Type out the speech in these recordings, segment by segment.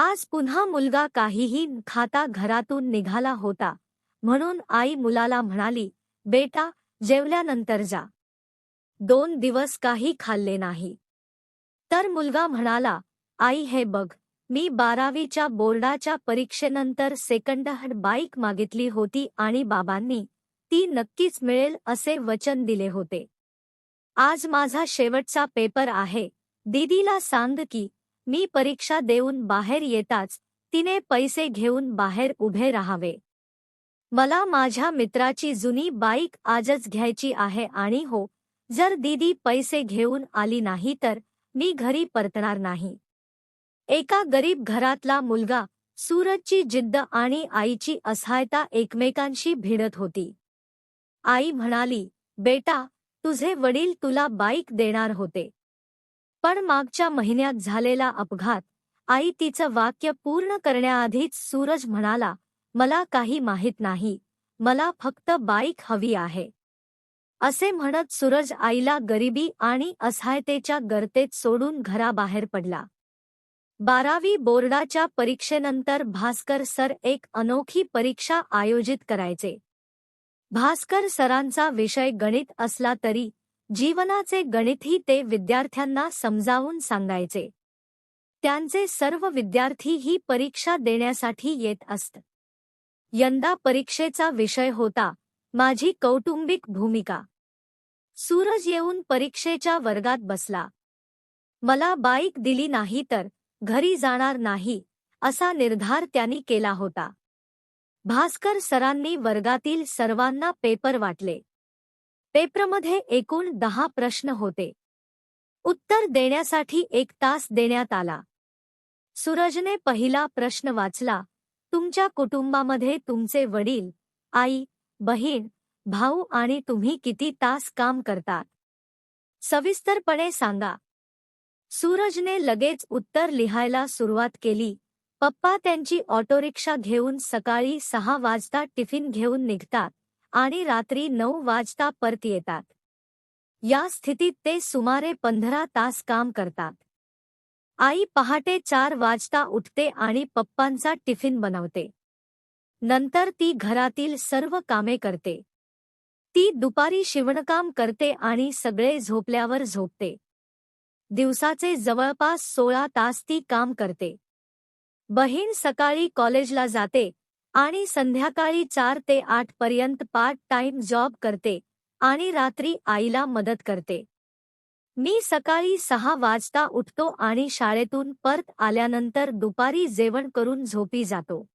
आज पुन्हा मुलगा काहीही खाता घरातून निघाला होता. म्हणून आई मुलाला म्हणाली बेटा जेवल्यानंतर जा. दोन दिवस काही खाल्ले नाही. तर मुलगा म्हणाला आई हे बघ मी बारावीच्या बोर्डाच्या परीक्षेनंतर सेकंड हँड बाईक मागितली होती आणि बाबांनी ती नक्कीच मिळेल असे वचन दिले होते. आज माझा शेवटचा पेपर आहे. दीदीला सांग की मी परीक्षा देऊन बाहेर येताच तिने पैसे घेऊन बाहेर उभे राहावे. मला माझ्या मित्राची जुनी बाईक आजच घ्यायची आहे आणि हो जर दीदी पैसे घेऊन आली नाही तर मी घरी परतणार नाही. एका गरीब घरातला मुलगा सूरजची जिद्द आणि आईची असहायता एकमेकांशी भिडत होती. आई म्हणाली बेटा तुझे वडील तुला बाईक देणार होते. पण मागच्या महिन्यात झालेला अपघात आई तिचं वाक्य पूर्ण करण्याआधीच सूरज म्हणाला मला काही माहीत नाही मला फक्त बाईक हवी आहे. असे म्हणत सूरज आईला गरिबी आणि असहायतेच्या गर्तेत सोडून घराबाहेर पडला. बारावी बोर्डाच्या परीक्षेनंतर भास्कर सर एक अनोखी परीक्षा आयोजित करायचे. भास्कर सरांचा विषय गणित असला तरी जीवनाचे गणितही ते विद्यार्थ्यांना समजावून सांगायचे. त्यांचे सर्व विद्यार्थी ही परीक्षा देण्यासाठी येत असत. यंदा परीक्षेचा विषय होता माझी कौटुंबिक भूमिका. सूरज येऊन परीक्षेच्या वर्गात बसला. मला बाईक दिली नाही तर घरी जाणार नाही असा निर्धार त्यांनी केला होता. भास्कर सरांनी वर्गातील सर्वांना पेपर वाटले. पेपरमध्ये एकूण दहा प्रश्न होते. उत्तर देण्यासाठी एक तास देण्यात आला. सूरजने पहिला प्रश्न वाचला तुमच्या कुटुंबामध्ये तुमचे वडील आई बहीण भाऊ आणि तुम्ही किती तास काम करतात? सविस्तरपणे सांगा. सूरजने लगेच उत्तर लिहायला सुरुवात केली. पप्पा त्यांची ऑटोरिक्षा घेऊन सकाळी सहा वाजता टिफिन घेऊन निघतात. आणि रात्री नऊ वाजता परत येतात. या स्थितीत ते सुमारे पंधरा तास काम करतात. आई पहाटे चार वाजता उठते आणि पप्पांचा टिफिन बनवते. नंतर ती घरातील सर्व कामे करते. ती दुपारी शिवणकाम करते आणि सगळे झोपल्यावर झोपते. दिवसाचे जवळपास सोळा तास ती काम करते. बहीण सकाळी कॉलेजला जाते आणि संध्याकाळी चार ते आठ पर्यंत पार्ट टाइम जॉब करते आणि रात्री आईला मदत करते. मी सकाळी सहा वाजता उठतो आणि शाळेतून परत आल्यानंतर दुपारी जेवण करून झोपी जातो.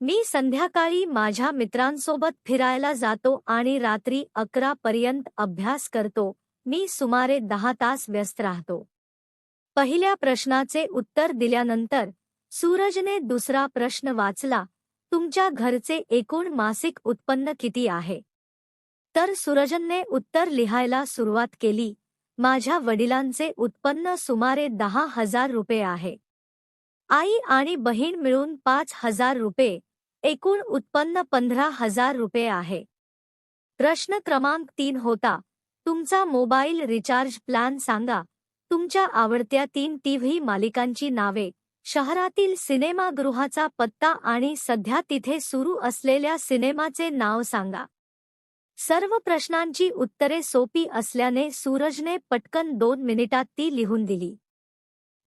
मी संध्याकाळी माझ्या मित्रांसोबत फिरायला जातो आणि रात्री अकरा पर्यंत अभ्यास करतो. मी सुमारे दहा तास व्यस्त राहतो. पहिल्या प्रश्नाचे उत्तर दिल्यानंतर सूरजने दुसरा प्रश्न वाचला तुमच्या घरचे एकूण मासिक उत्पन्न किती आहे? तर सुरजनने उत्तर लिहायला सुरुवात केली माझ्या वडिलांचे उत्पन्न सुमारे दहा हजार रुपये आहे. आई आणि बहीण मिळून पाच हजार रुपये एकूण उत्पन्न पंधरा हजार रुपये आहे. प्रश्न क्रमांक तीन होता तुमचा मोबाईल रिचार्ज प्लॅन सांगा तुमच्या आवडत्या तीन टीव्ही मालिकांची नावे शहरातील सिनेमागृहाचा पत्ता आणि सध्या तिथे सुरू असलेल्या सिनेमाचे नाव सांगा. सर्व प्रश्नांची उत्तरे सोपी असल्याने सूरजने पटकन दोन मिनिटात ती लिहून दिली.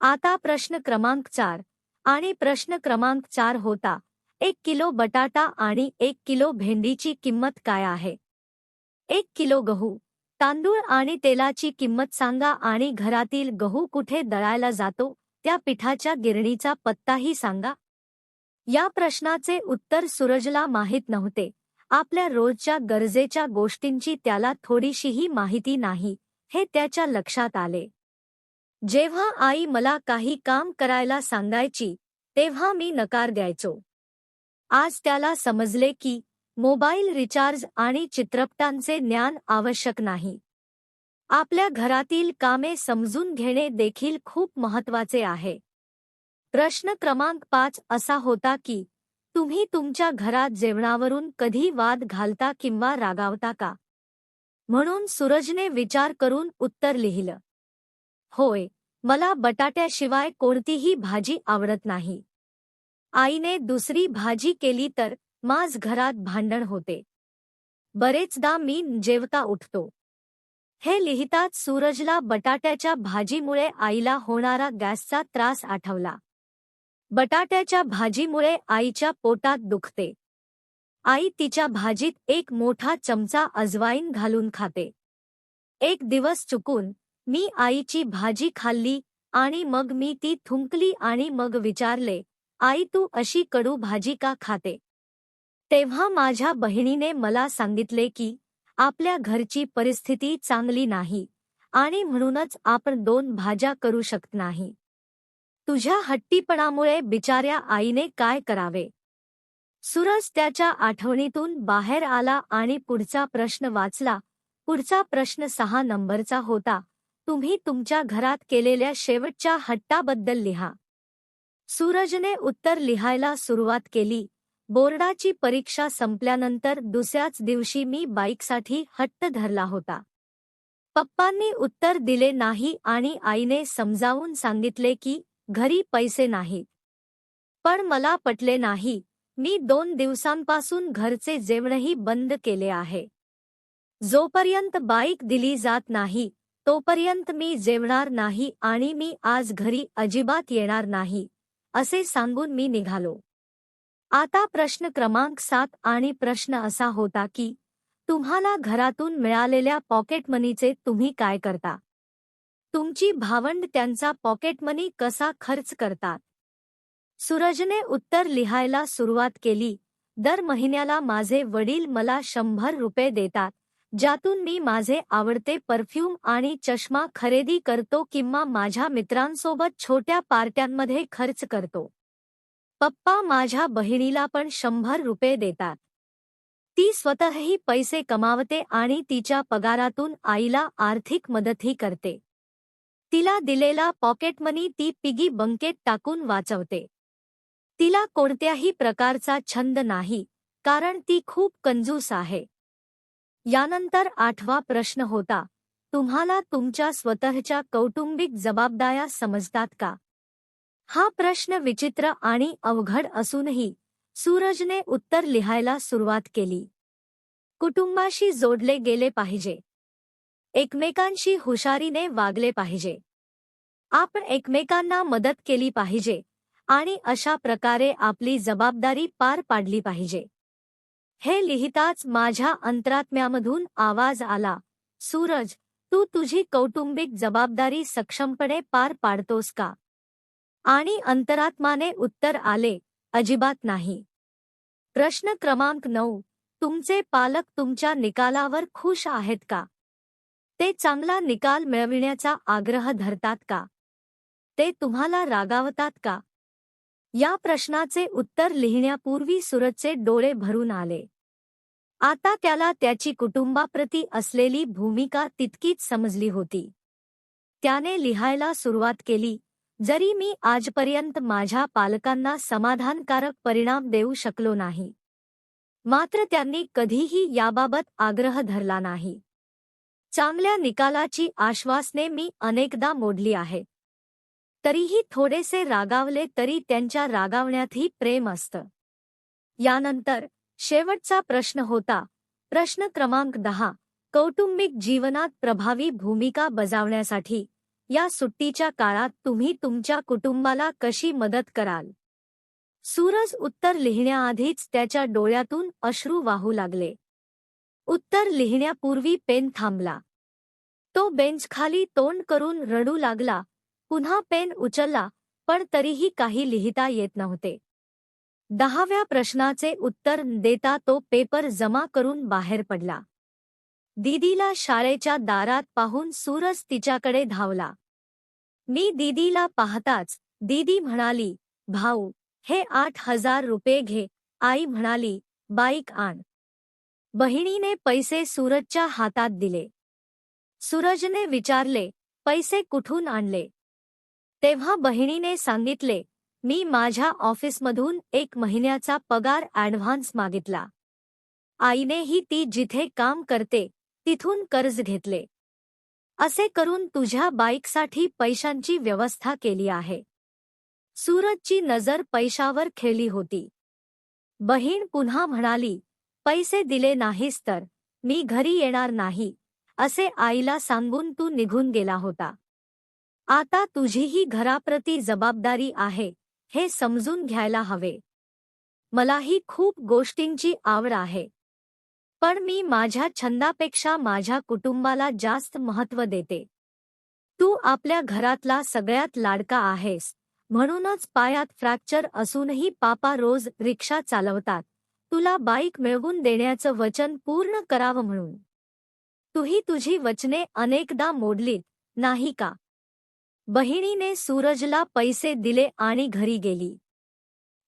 आता प्रश्न क्रमांक चार. आणि प्रश्न क्रमांक चार होता एक किलो बटाटा आणि एक किलो भेंडीची किंमत काय आहे? एक किलो गहू तांदूळ आणि तेलाची किंमत सांगा आणि घरातील गहू कुठे दळायला जातो? त्या पिठाच्या गिरणीचा पत्ताही सांगा. या प्रश्नाचे उत्तर सूरजला माहीत नव्हते. आपल्या रोजच्या गरजेच्या गोष्टींची त्याला थोडीशीही माहिती नाही हे त्याच्या लक्षात आले. जेव्हा आई मला काही काम करायला सांगायची तेव्हा मी नकार द्यायचो. आज त्याला समजले की मोबाईल रिचार्ज आणि चित्रपटांचे ज्ञान आवश्यक नाही. आपल्या घरातील कामे समजून घेणे देखील खूप महत्त्वाचे आहे. प्रश्न क्रमांक पाच असा होता की तुम्ही तुमच्या घरात जेवणावरून कधी वाद घालता किंवा रागावता का? म्हणून सूरजने विचार करून उत्तर लिहिलं. होय मला बटाट्याशिवाय कोणतीही भाजी आवडत नाही. आईने दुसरी भाजी केली तर माझ घरात भांडण होते. बरेचदा मी जेवता उठतो. हे लिहितात सूरजला बटाट्याच्या भाजीमुळे आईला होणारा गॅसचा त्रास आठवला. बटाट्याच्या भाजीमुळे आईच्या पोटात दुखते. आई तिच्या भाजीत एक मोठा चमचा अजवाईन घालून खाते. एक दिवस चुकून मी आईची भाजी खाल्ली आणि मग मी ती थुंकली आणि मग विचारले आई तू अशी कडू भाजी का खाते? तेव्हा माझ्या बहिणीने मला सांगितले की आपल्या घरची परिस्थिती चांगली नाही आणि म्हणूनच आपण दोन भाज्या करू शकत नाही. तुझ्या हट्टीपणामुळे बिचाऱ्या आईने काय करावे? सूरज त्याच्या आठवणीतून बाहेर आला आणि पुढचा प्रश्न वाचला. पुढचा प्रश्न सहा नंबरचा होता. तुम्ही तुमच्या घरात केलेल्या शेवटच्या हट्टाबद्दल लिहा. सूरजने उत्तर लिहायला सुरुवात केली. बोर्डाची परीक्षा संपल्यानंतर दुसऱ्याच दिवशी मी बाईकसाठी हट्ट धरला होता. पप्पांनी उत्तर दिले नाही आणि आईने समजावून सांगितले की घरी पैसे नाहीत पण मला पटले नाही. मी दोन दिवसांपासून घरचे जेवणही बंद केले आहे. जोपर्यंत बाईक दिली जात नाही तोपर्यंत मी जेवणार नाही आणि मी आज घरी अजिबात येणार नाही असे सांगून मी निघालो. आता प्रश्न क्रमांक सात आणि प्रश्न असा होता की तुम्हाला घरातून मिळालेल्या पॉकेट मनीचे तुम्ही काय करता? तुमची भावंड त्यांचा पॉकेट मनी कसा खर्च करतात? सूरजने उत्तर लिहायला सुरुवात केली दर महिन्याला माझे वडील मला शंभर रुपये देतात ज्यातून मी माझे आवडते परफ्यूम आणि चष्मा खरेदी करतो किंवा माझ्या मित्रांसोबत छोट्या पार्ट्यांमध्ये खर्च करतो. पप्पा माझ्या बहिणीला पण शंभर रुपये देतात. ती स्वतःही पैसे कमावते आणि तिच्या पगारातून आईला आर्थिक मदतही करते. तिला दिलेला पॉकेट मनी ती पिगी बंकेत टाकून वाचवते. तिला कोणत्याही प्रकारचा छंद नाही कारण ती खूप कंजूस आहे. यानंतर आठवा प्रश्न होता तुम्हाला तुमच्या स्वतःच्या कौटुंबिक जबाबदाऱ्या समजतात का? हा प्रश्न विचित्र आणि अवघड असूनही सूरजने उत्तर लिहायला सुरुवात केली. कुटुंबाशी जोडले गेले पाहिजे. एकमेकांशी हुशारीने वागले पाहिजे. आपण एकमेकांना मदत केली पाहिजे आणि अशा प्रकारे आपली जबाबदारी पार पाडली पाहिजे. हे लिहिताच माझ्या अंतरात्म्यामधून आवाज आला सूरज तू तुझी कौटुंबिक जबाबदारी सक्षमपणे पार पाडतोस का? आणि अंतरात्माने उत्तर आले अजिबात नाही. प्रश्न क्रमांक नऊ तुमचे पालक तुमच्या निकालावर खुश आहेत का? ते चांगला निकाल मिळविण्याचा आग्रह धरतात का? ते तुम्हाला रागावतात का? या प्रश्नाचे उत्तर लिहिण्यापूर्वी सुरतचे डोळे भरून आले. आता त्याला त्याची कुटुंबाप्रती असलेली भूमिका तितकीच समजली होती. त्याने लिहायला सुरुवात केली जरी मी आजपर्यंत माझ्या पालकांना समाधानकारक परिणाम देऊ शकलो नाही. मात्र त्यांनी कधीही याबाबत आग्रह धरला नाही. चांगल्या निकालाची आश्वासने मी अनेकदा मोडली आहे. तरीही थोडेसे रागावले तरी त्यांच्या रागावण्यातही प्रेम असतं. यानंतर शेवटचा प्रश्न होता प्रश्न क्रमांक दहा कौटुंबिक जीवनात प्रभावी भूमिका बजावण्यासाठी. या सुट्टीच्या काळात तुम्ही तुमच्या कुटुंबाला कशी मदत कराल? सूरज उत्तर लिहिण्याआधीच त्याच्या डोळ्यातून अश्रू वाहू लागले. उत्तर लिहिण्यापूर्वी पेन थांबला. तो बेंचखाली तोंड करून रडू लागला. पुन्हा पेन उचलला पण तरीही काही लिहिता येत नव्हते. दहाव्या प्रश्नाचे उत्तर देता तो पेपर जमा करून बाहेर पडला. दीदीला शाळेच्या दारात पाहून सूरज तिच्याकडे धावला. मी दीदीला पाहताच दीदी म्हणाली भाऊ हे आठ हजार रुपये घे. आई म्हणाली बाईक आण. बहिणीने पैसे सूरजच्या हातात दिले. सूरजने विचारले पैसे कुठून आणले? तेव्हा बहिणीने सांगितले मी माझ्या ऑफिसमधून एक महिन्याचा पगार ॲडव्हान्स मागितला. आईनेही ती जिथे काम करते तिथून कर्ज घेतले. असे करून तुझ्या बाईकसाठी पैशांची व्यवस्था केली आहे. सूरजची नजर पैशावर खेळली होती. बहीण पुन्हा म्हणाली पैसे दिले नाहीस तर मी घरी येणार नाही असे आईला सांगून तू निघून गेला होता. आता तुझीही घराप्रती जबाबदारी आहे हे समजून घ्यायला हवे. मलाही खूप गोष्टींची आवड आहे. पण मी माझ्या छंदापेक्षा माझ्या कुटुंबाला जास्त महत्त्व देते. तू आपल्या घरातला सगळ्यात लाडका आहेस. म्हणूनच पायात फ्रॅक्चर असूनही पापा रोज रिक्षा चालवतात. तुला बाईक मिळवून देण्याचं वचन पूर्ण करावं म्हणून. तूही तुझी वचने अनेकदा मोडलीत नाही का? बहिणीने सूरजला पैसे दिले आणि घरी गेली.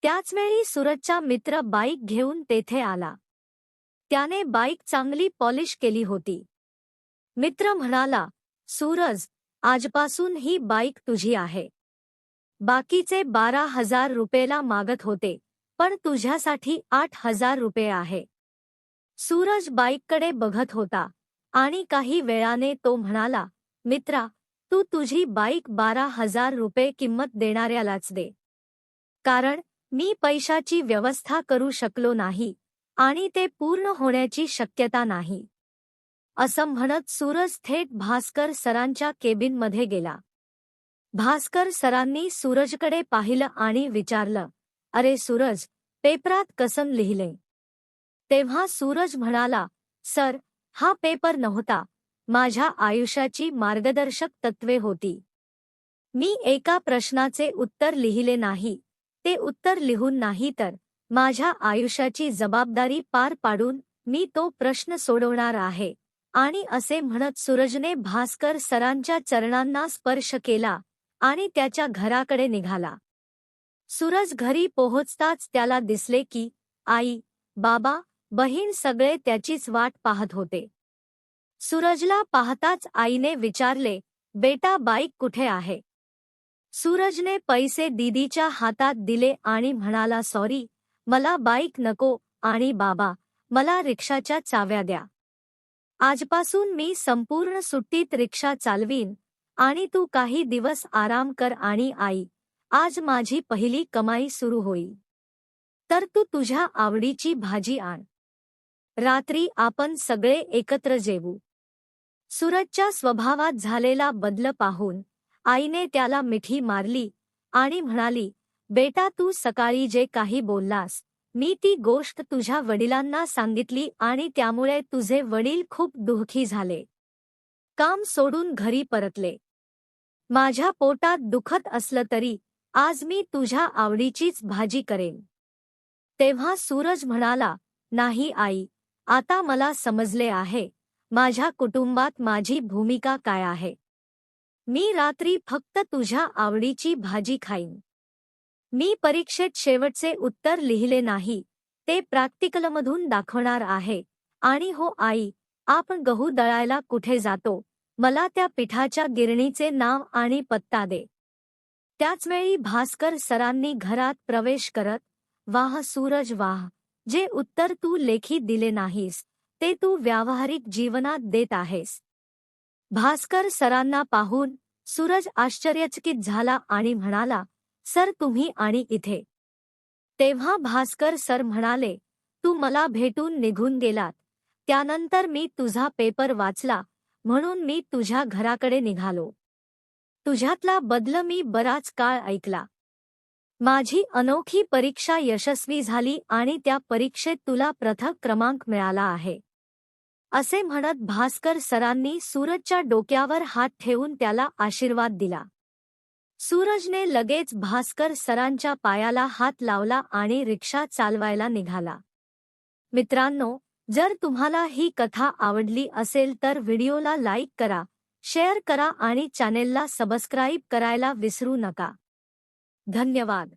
त्याचवेळी सूरजचा मित्र बाईक घेऊन तेथे आला. त्याने बाईक चांगली पॉलिश केली होती. मित्र म्हणाला सूरज आजपासून ही बाईक तुझी आहे. बाकीचे बारा हजार रुपयेला मागत होते पण तुझ्यासाठी आठ हजार रुपये आहे. सूरज बाईककडे बघत होता आणि काही वेळाने तो म्हणाला मित्रा तू तुझी बाईक बारा हजार रुपये किंमत देणाऱ्यालाच दे. कारण मी पैशाची व्यवस्था करू शकलो नाही आणि ते पूर्ण होण्याची शक्यता नाही. असं म्हणत सूरज थेट भास्कर सरांच्या केबिनमध्ये गेला. भास्कर सरांनी सूरजकडे पाहिलं आणि विचारलं अरे सूरज पेपरात कसं लिहिले तेव्हा सूरज म्हणाला सर हा पेपर नव्हता. माझ्या आयुष्याची मार्गदर्शक तत्वे होती. मी एका प्रश्नाचे उत्तर लिहिले नाही. ते उत्तर लिहून नाही तर माझ्या आयुष्याची जबाबदारी पार पाडून मी तो प्रश्न सोडवणार आहे. आणि असे म्हणत सूरजने भास्कर सरांच्या चरणांना स्पर्श केला आणि त्याच्या घराकडे निघाला. सूरज घरी पोहोचताच त्याला दिसले की आई बाबा बहीण सगळे त्याचीच वाट पाहत होते. सूरजला पाहताच आईने विचारले बेटा बाईक कुठे आहे? सूरजने पैसे दीदीच्या हातात दिले आणि म्हणाला सॉरी मला बाईक नको आणि बाबा मला रिक्षाच्या चाव्या द्या. आजपासून मी संपूर्ण सुट्टीत रिक्षा चालवीन आणि तू काही दिवस आराम कर आणि आई आज माझी पहिली कमाई सुरू होईल. तर तू तुझ्या आवडीची भाजी आण. रात्री आपण सगळे एकत्र जेवू. सूरजच्या स्वभावात झालेला बदल पाहून आईने त्याला मिठी मारली आणि म्हणाली बेटा तू सकाळी जे काही बोललास मी ती गोष्ट तुझ्या वडिलांना सांगितली आणि त्यामुळे तुझे वडील खूप दुःखी झाले. काम सोडून घरी परतले. माझ्या पोटात दुखत असलं तरी आज मी तुझ्या आवडीचीच भाजी करेन. तेव्हा सूरज म्हणाला नाही आई आता मला समजले आहे माझ्या कुटुंबात माझी भूमिका काय आहे? मी रात्री फक्त तुझ्या आवडीची भाजी खाईन. मी परीक्षेत शेवटचे उत्तर लिहिले नाही. ते प्रॅक्टिकलमधून दाखवणार आहे. आणि हो आई आपण गहू दळायला कुठे जातो? मला त्या पिठाच्या गिरणीचे नाव आणि पत्ता दे. त्याचवेळी भास्कर सरांनी घरात प्रवेश करत वाह सूरज वाह जे उत्तर तू लेखी दिले नाहीस ते तू व्यावहारिक जीवनात देत आहेस. भास्कर सरांना पाहून सूरज आश्चर्यचकित झाला आणि म्हणाला सर तुम्ही आणि इथे. तेव्हा भास्कर सर म्हणाले तू मला भेटून निघून गेलात. त्यानंतर मी तुझा पेपर वाचला म्हणून मी तुझ्या घराकडे निघालो. तुझ्यातला बदल मी बराच काळ ऐकला. माझी अनोखी परीक्षा यशस्वी झाली आणि त्या परीक्षेत तुला प्रथम क्रमांक मिळाला आहे. असे म्हणत भास्कर सरांनी सूरजच्या डोक्यावर हात ठेवून त्याला आशीर्वाद दिला. सूरजने लगेच भास्कर सरांच्या पायाला हात लावला आणि रिक्षा चालवायला निघाला. मित्रांनो जर तुम्हाला ही कथा आवडली असेल तर व्हिडिओला लाईक करा शेअर करा आणि चॅनेलला सबस्क्राईब करायला विसरू नका. धन्यवाद.